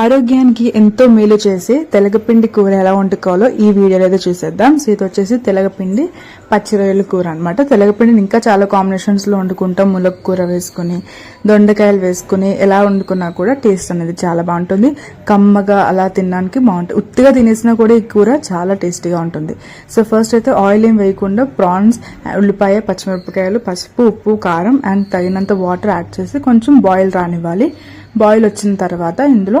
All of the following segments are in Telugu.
ఆరోగ్యానికి ఎంతో మేలు చేసే తెలగపిండి కూర ఎలా వండుకోవాలో ఈ వీడియోలో అయితే చూసేద్దాం. సో ఇది వచ్చేసి తెలగపిండి పచ్చి రొయ్యల కూర అనమాట తెలగపిండిని ఇంకా చాలా కాంబినేషన్స్లో వండుకుంటాం. ములగ కూర వేసుకుని దొండకాయలు వేసుకుని ఎలా వండుకున్నా కూడా టేస్ట్ అనేది చాలా బాగుంటుంది. కమ్మగా అలా తినడానికి బాగుంటుంది ఉత్తిగా తినేసినా కూడా ఈ కూర చాలా టేస్టీగా ఉంటుంది. సో ఫస్ట్ అయితే ఆయిల్ ఏం వేయకుండా ప్రాన్స్ ఉల్లిపాయ పచ్చిమిరపకాయలు పసుపు ఉప్పు కారం అండ్ తగినంత వాటర్ యాడ్ చేసి కొంచెం బాయిల్ రానివ్వాలి. బాయిల్ వచ్చిన తర్వాత ఇందులో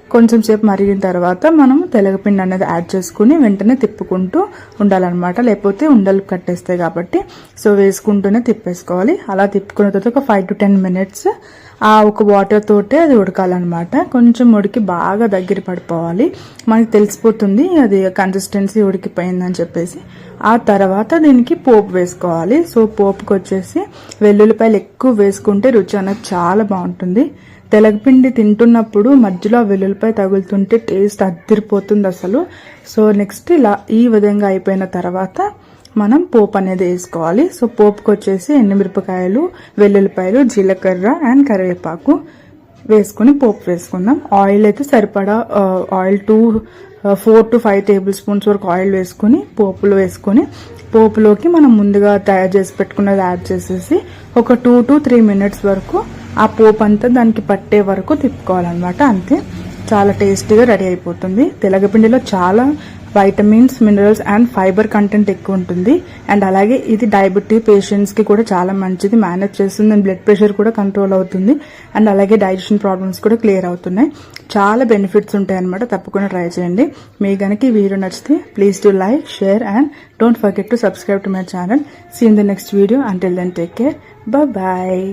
కొంచెం సేపు మరిగిన తర్వాత మనం తెలగపిండి అనేది యాడ్ చేసుకుని వెంటనే తిప్పుకుంటూ ఉండాలన్నమాట. లేకపోతే ఉండలు కట్టేస్తాయి కాబట్టి. సో వేసుకుంటూనే తిప్పేసుకోవాలి. అలా తిప్పుకున్న తర్వాత ఒక ఫైవ్ టు టెన్ మినిట్స్ ఆ ఒక వాటర్ తోటే అది ఉడకాలన్నమాట. కొంచెం ఉడికి బాగా దగ్గర పడిపోవాలి. మనకి తెలిసిపోతుంది అది కన్సిస్టెన్సీ ఉడికిపోయిందని చెప్పేసి. ఆ తర్వాత దీనికి పోపు వేసుకోవాలి. సో పోపుకి వచ్చేసి వెల్లుల్లిపాయలు ఎక్కువ వేసుకుంటే రుచి అనేది చాలా బాగుంటుంది. తెలగపిండి తింటున్నప్పుడు మధ్యలో వెల్లుల్లి పై తగులుతుంటే టేస్ట్ అద్దరిపోతుంది అసలు. సో నెక్స్ట్ ఇలా ఈ విధంగా అయిపోయిన తర్వాత మనం పోపు అనేది వేసుకోవాలి. సో పోపుకి వచ్చేసి ఎండుమిరపకాయలు వెల్లుల్లిపాయలు జీలకర్ర అండ్ కరివేపాకు వేసుకుని పోపు వేసుకుందాం. ఆయిల్ అయితే సరిపడా oil two four to five tablespoons వరకు ఆయిల్ వేసుకుని పోపులో వేసుకుని పోపులోకి మనం ముందుగా తయారు చేసి పెట్టుకున్నది యాడ్ చేసేసి ఒక టూ టు త్రీ మినిట్స్ వరకు ఆ పోపు అంతా దానికి పట్టే వరకు తిప్పుకోవాలన్నమాట అంతే. చాలా టేస్టీగా రెడీ అయిపోతుంది. తెలగపిండిలో చాలా vitamins minerals and fibre content ఎక్కువ ఉంటుంది. అండ్ అలాగే ఇది డయాబెటీ పేషెంట్స్కి కూడా చాలా మంచిది. మేనేజ్ చేస్తుంది. అండ్ బ్లడ్ ప్రెషర్ కూడా కంట్రోల్ అవుతుంది. అండ్ అలాగే డైజెషన్ ప్రాబ్లమ్స్ కూడా క్లియర్ అవుతున్నాయి. చాలా బెనిఫిట్స్ ఉంటాయి అనమాట తప్పకుండా ట్రై చేయండి. మీ కనుక ఈ వీడియో నచ్చితే please to like share and don't forget to subscribe to my channel seen the next video until then take care bye